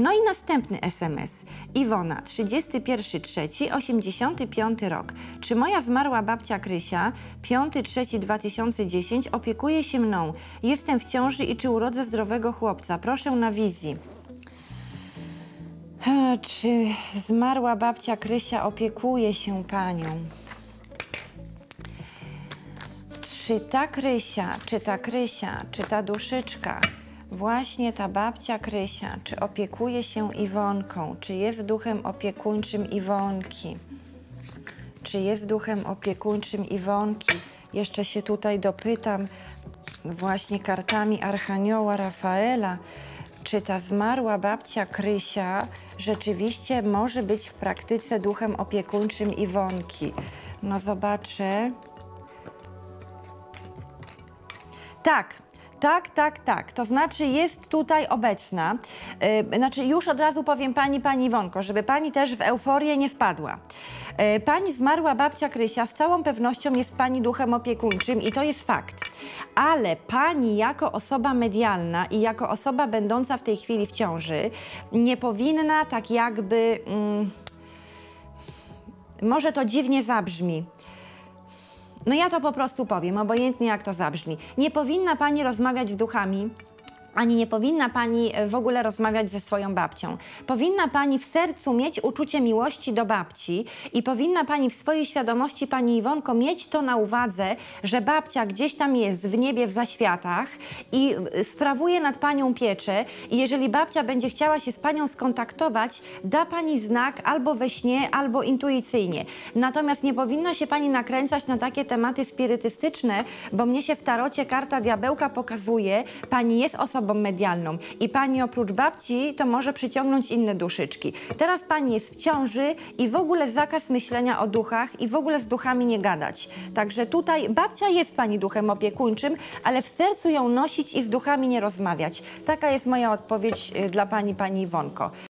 No i następny SMS. Iwona, 31.3.85 rok. Czy moja zmarła babcia Krysia, 5.3.2010, opiekuje się mną? Jestem w ciąży i czy urodzę zdrowego chłopca? Proszę na wizji. Czy zmarła babcia Krysia opiekuje się panią? Czy ta Krysia, czy ta Krysia, czy ta duszyczka, właśnie ta babcia Krysia, czy opiekuje się Iwonką, czy jest duchem opiekuńczym Iwonki? Czy jest duchem opiekuńczym Iwonki? Jeszcze się tutaj dopytam właśnie kartami Archanioła Rafaela, czy ta zmarła babcia Krysia rzeczywiście może być w praktyce duchem opiekuńczym Iwonki? No zobaczę. Tak. Tak, tak, tak. To znaczy jest tutaj obecna. Yy, znaczy już od razu powiem pani, pani Iwonko, żeby pani też w euforię nie wpadła. Yy, pani zmarła babcia Krysia z całą pewnością jest pani duchem opiekuńczym i to jest fakt. Ale pani jako osoba medialna i jako osoba będąca w tej chwili w ciąży nie powinna tak jakby... Mm, może to dziwnie zabrzmi. No ja to po prostu powiem, obojętnie jak to zabrzmi. Nie powinna pani rozmawiać z duchami, ani nie powinna pani e, w ogóle rozmawiać ze swoją babcią. Powinna pani w sercu mieć uczucie miłości do babci i powinna pani w swojej świadomości, pani Iwonko, mieć to na uwadze, że babcia gdzieś tam jest w niebie, w zaświatach i y, sprawuje nad panią pieczę i jeżeli babcia będzie chciała się z panią skontaktować, da pani znak albo we śnie, albo intuicyjnie. Natomiast nie powinna się pani nakręcać na takie tematy spirytystyczne, bo mnie się w tarocie karta diabełka pokazuje, pani jest osobą medialną i pani oprócz babci to może przyciągnąć inne duszyczki. Teraz pani jest w ciąży i w ogóle zakaz myślenia o duchach i w ogóle z duchami nie gadać. Także tutaj babcia jest pani duchem opiekuńczym, ale w sercu ją nosić i z duchami nie rozmawiać. Taka jest moja odpowiedź y, dla pani, pani Iwonko.